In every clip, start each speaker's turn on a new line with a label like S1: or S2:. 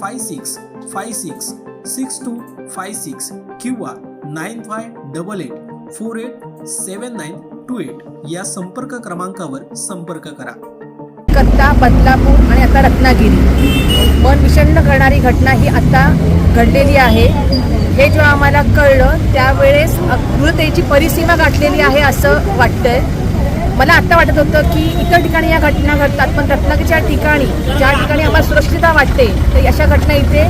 S1: five six five six six two five six किंवा nine five double eight four eight seven nine two eight या संपर्क क्रमांकावर संपर्क करा.
S2: कत्ता बदलापूर आणि आता रत्नागिरी. मन विषण्ण करणारी घटना ही आता घडलेली आहे. हे जेव्हा आम्हाला कळलं त्यावेळेस क्रूरतेची परिसीमा गाठलेली आहे असं वाटतंय. मला आत्ता वाटत होतं की इतर ठिकाणी या घटना घडतात पण रत्नागिरीच्या ठिकाणी ज्या ठिकाणी आम्हाला सुरक्षितता वाटते तर अशा घटना इथे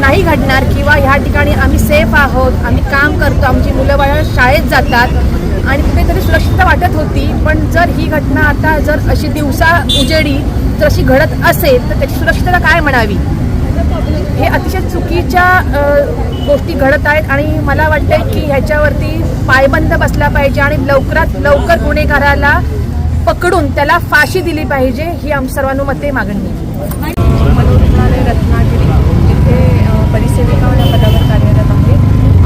S2: नाही घडणार किंवा ह्या ठिकाणी आम्ही सेफ आहोत आम्ही काम करतो आमची मुलं बाळं शाळेत जातात आणि कुठेतरी सुरक्षितता वाटत होती. पण जर ही घटना आता जर अशी दिवसा उजेडी जर अशी घडत असेल तर त्याची सुरक्षितता काय म्हणावी? हे अतिशय चुकीच्या गोष्टी घडत आहेत आणि मला वाटतंय की ह्याच्यावरती पायबंद बसला पाहिजे आणि लवकरात लवकर गुन्हेगाराला पकडून त्याला फाशी दिली पाहिजे ही आम सर्वानुमते मागणी
S3: मनोरुग्णालय रत्नागिरी इथे अ, परिसेविका या पदावर कार्यरत आहे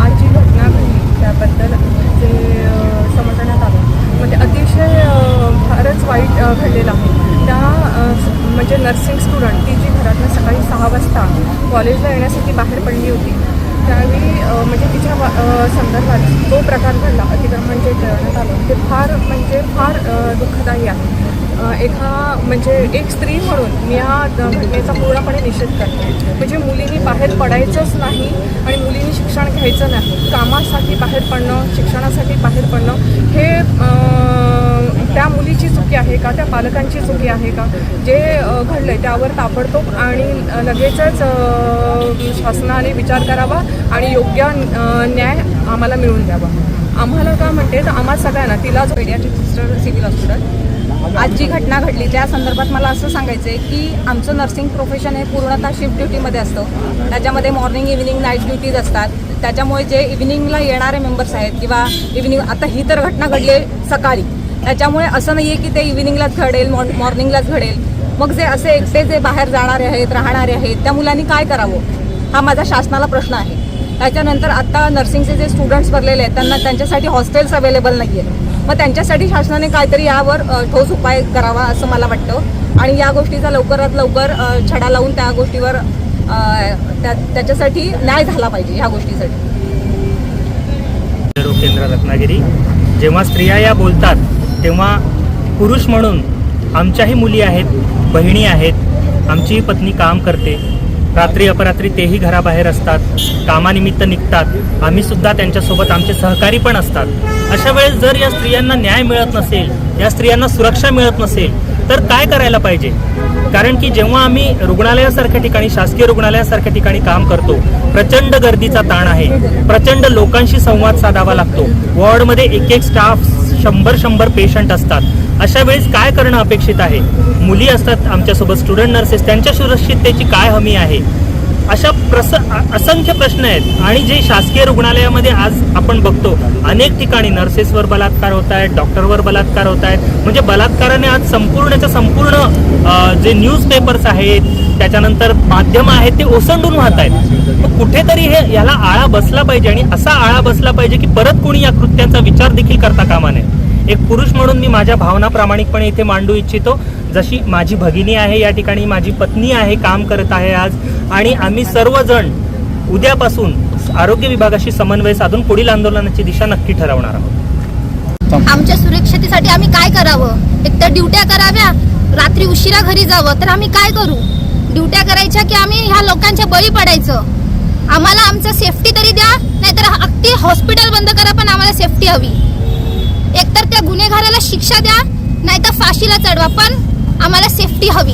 S3: आज जी घटना घडली त्याबद्दल जे अ, समजण्यात आलं म्हणजे अतिशय अ, फारच वाईट अ, घडलेलं आहे त्या अ, स- म्हणजे नर्सिंग स्टुडंट ती जी घरातनं सकाळी सहा वाजता कॉलेजला येण्यासाठी बाहेर पडली होती त्यावेळी अ, म्हणजे तिच्या वा- संदर्भात जो प्रकार घडला अतिक्रमण जे करण्यात आलं ते फार म्हणजे फार दुःखदायी आहे. एका म्हणजे एक स्त्री म्हणून मी या घटनेचा पूर्णपणे निषेध करते. म्हणजे मुलींनी बाहेर पडायचंच नाही आणि मुलींनी शिक्षण घ्यायचं नाही. कामासाठी बाहेर पडणं शिक्षणासाठी बाहेर पडणं हे त्या मुलीची चुकी आहे का? त्या पालकांची चुकी आहे का? जे घडलं आहे त्यावर ताबडतोब आणि लगेचच शासनाने विचार करावा आणि योग्य न्याय आम्हाला मिळवून द्यावा. आम्हाला का म्हणते तर आम्हा सगळ्यांना तिला जो पेडियाट्रिक सिस्टर सिव्हिल हॉस्पिटल
S4: आज जी घटना घडली त्या संदर्भात मला असं सांगायचं आहे की आमचं नर्सिंग प्रोफेशन हे पूर्णतः शिफ्ट ड्युटीमध्ये असतं. त्याच्यामध्ये मॉर्निंग इव्हिनिंग नाईट ड्युटीज असतात. त्याच्यामुळे जे इव्हिनिंगला येणारे मेंबर्स आहेत किंवा इव्हिनिंग आता ही तर घटना घडली आहे सकाळी. त्याच्यामुळे असं नाही आहे की ते इव्हिनिंगलाच घडेल मॉर् मॉर्निंगलाच घडेल. मग जे असे एकटे जे बाहेर जाणारे आहेत राहणारे आहेत त्या मुलांनी काय करावं? हा माझा शासनाला प्रश्न आहे. त्याच्यानंतर आता नर्सिंगचे जे स्टुडंट्स भरलेले आहेत त्यांना त्यांच्यासाठी हॉस्टेल्स अवेलेबल नाही आहेत मग त्यांच्यासाठी शासनाने काहीतरी यावर ठोस उपाय करावा असं मला वाटतं. आणि या गोष्टीचा लवकरात लवकर छडा लावून त्या गोष्टीवर त्या त्याच्यासाठी न्याय झाला पाहिजे ह्या गोष्टीसाठी.
S5: केंद्र रत्नागिरी. जेव्हा स्त्रिया या बोलतात तेव्हा पुरुष म्हणून आमच्याही मुली आहेत बहिणी आहेत आमचीही पत्नी काम करते. रात्री अपरात्री तेही घराबाहेर असतात. कामानिमित्त निघतात. आम्ही सुद्धा त्यांच्यासोबत आमचे सहकारी पण असतात. अशा वेळेस जर या स्त्रियांना न्याय मिळत नसेल या स्त्रियांना सुरक्षा मिळत नसेल तर काय करायला पाहिजे? कारण की जेव्हा आम्ही रुग्णालयासारख्या ठिकाणी शासकीय रुग्णालयासारख्या ठिकाणी काम करतो प्रचंड गर्दीचा ताण आहे. प्रचंड लोकांशी संवाद साधावा लागतो. वॉर्डमध्ये एक एक स्टाफ शंभर शंभर पेशंट असतात. अशा वेळेस काय करणं अपेक्षित आहे? मुली असतात आमच्यासोबत स्टुडंट नर्सेस त्यांच्या सुरक्षिततेची काय हमी आहे? अशा प्रस असंख्य प्रश्न आहेत. आणि जे शासकीय रुग्णालयामध्ये आज आपण बघतो अनेक ठिकाणी नर्सेसवर बलात्कार होत आहेत डॉक्टरवर बलात्कार होत आहेत. म्हणजे बलात्काराने आज संपूर्णच्या संपूर्ण जे न्यूजपेपर्स आहेत त्याच्यानंतर माध्यम आहेत ते ओसंडून वाहत आहेत. मग कुठेतरी हे याला आळा बसला पाहिजे आणि असा आळा बसला पाहिजे की परत कोणी या कृत्यांचा विचार देखील करता कामा नये. एक पुरुष म्हणून मी माझ्या भावना प्रामाणिकपणे इथे मांडू इच्छितो. जशी माझी भगिनी आहे या ठिकाणी माझी पत्नी आहे काम करत आहे आज. आणि आम्ही सर्वजण उद्यापासून आरोग्य विभागाशी समन्वय साधून पुढील आंदोलनाची दिशा नक्की ठरवणार आहोत.
S6: आमच्या सुरक्षतेसाठी आम्ही काय करावं? एक तर ड्युट्या कराव्या रात्री उशिरा घरी जावं तर आम्ही काय करू? ड्युट्या करायच्या की आम्ही ह्या लोकांच्या बळी पडायचं? आम्हाला आमचं सेफ्टी तरी द्या नाहीतर अगदी हॉस्पिटल बंद करा पण आम्हाला सेफ्टी हवी. एकतर त्या गुन्हेगाराला शिक्षा द्या नाहीतर फाशीला चढवा. पण आम्हाला सेफ्टी हवी.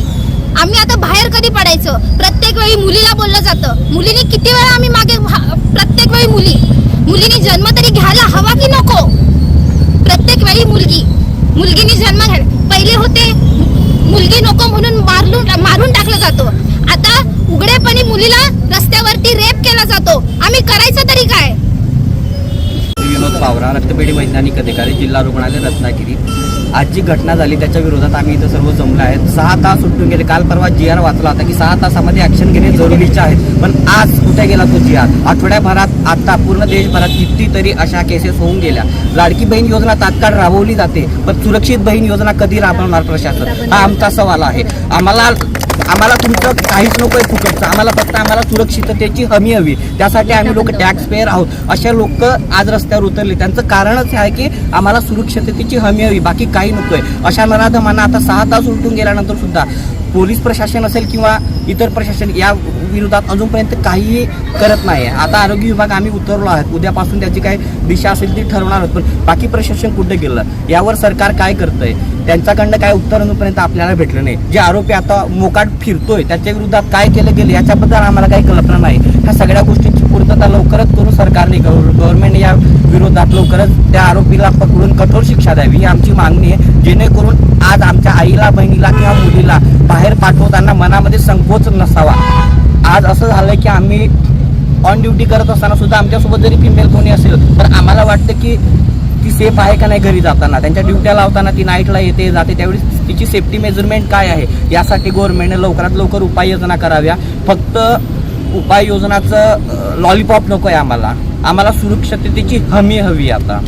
S6: आम्ही आता बाहेर कधी पडायचं? प्रत्येक वेळी मुलीला बोललं जातं. मुलीने किती वेळा आम्ही मागे प्रत्येक वेळी मुली. मुलीने जन्म तरी घ्यायला हवा की नको? प्रत्येक वेळी मुलगी. मुलगीने जन्म घ्या पहिले होते मुलगी नको म्हणून मारलून मारून टाकलं जातो. आता उघड्यापणे मुलीला रस्त्यावरती रेप केला जातो. आम्ही करायचं तरी काय?
S7: विनोद पावरा रक्तपेढी वैज्ञानिक अधिकारी जिल्हा रुग्णालय रत्नागिरी. आज जी घटना झाली त्याच्या विरोधात आम्ही इथं सर्व जमलो आहेत. सहा तास सुटून गेले. काल परवा जी आर वाचला होता की सहा तासामध्ये ऍक्शन घेणे जरुरीचे आहेत. पण आज कुठे गेला तो जी आर आठवड्याभरात आता पूर्ण देशभरात कितीतरी अशा केसेस होऊन गेल्या. लाडकी बहीण योजना तात्काळ राबवली जाते पण सुरक्षित बहीण योजना कधी राबवणार प्रशासन? हा आमचा सवाल आहे. आम्हाला आम्हाला तुमचं काहीच नको आहे फुकटचं. आम्हाला फक्त आम्हाला सुरक्षिततेची हमी हवी. त्यासाठी आम्ही लोक टॅक्स पेअर आहोत. असे लोक आज रस्त्यावर उतरले. त्यांचं कारणच हे आहे की आम्हाला सुरक्षिततेची हमी हवी. बाकी काही नको आहे अशा नराधमांना आता सहा तास उलटून गेल्यानंतर सुद्धा पोलीस प्रशासन असेल किंवा इतर प्रशासन या विरोधात अजूनपर्यंत काहीही करत नाही आहे आता आरोग्य विभाग आम्ही उतरलो आहोत. उद्यापासून त्याची काय दिशा असेल ती ठरवणार आहोत. पण बाकी प्रशासन कुठे गेलं? यावर सरकार काय करतंय? त्यांच्याकडनं काय उत्तर अजूनपर्यंत आपल्याला भेटलं नाही. जे आरोपी आता मोकाट फिरतोय त्याच्या विरोधात काय केलं गेलं याच्याबद्दल आम्हाला काही कल्पना नाही. ह्या सगळ्या गोष्टींची पूर्तता लवकरच करून सरकारने गव्हर्नमेंट या विरोधात लवकरच त्या आरोपीला पकडून कठोर शिक्षा द्यावी ही आमची मागणी आहे. जेणेकरून आज आमच्या आईला बहिणीला किंवा मुलीला बाहेर पाठवताना मनामध्ये संकोच नसावा. आज असं झालंय की आम्ही ऑन ड्युटी करत असताना सुद्धा आमच्यासोबत जरी फिमेल कोणी असेल तर आम्हाला वाटतं की ती सेफ आहे का नाही घरी जाताना? त्यांच्या ड्युट्या लावताना ती नाईटला येते जाते. त्यावेळी तिची सेफ्टी मेजरमेंट काय आहे? यासाठी गव्हर्नमेंटने लवकरात लवकर उपाययोजना कराव्या. फक्त उपाययोजनाचं लॉलीपॉप नको आहे आम्हाला. आम्हाला सुरक्षिततेची हमी हवी आता.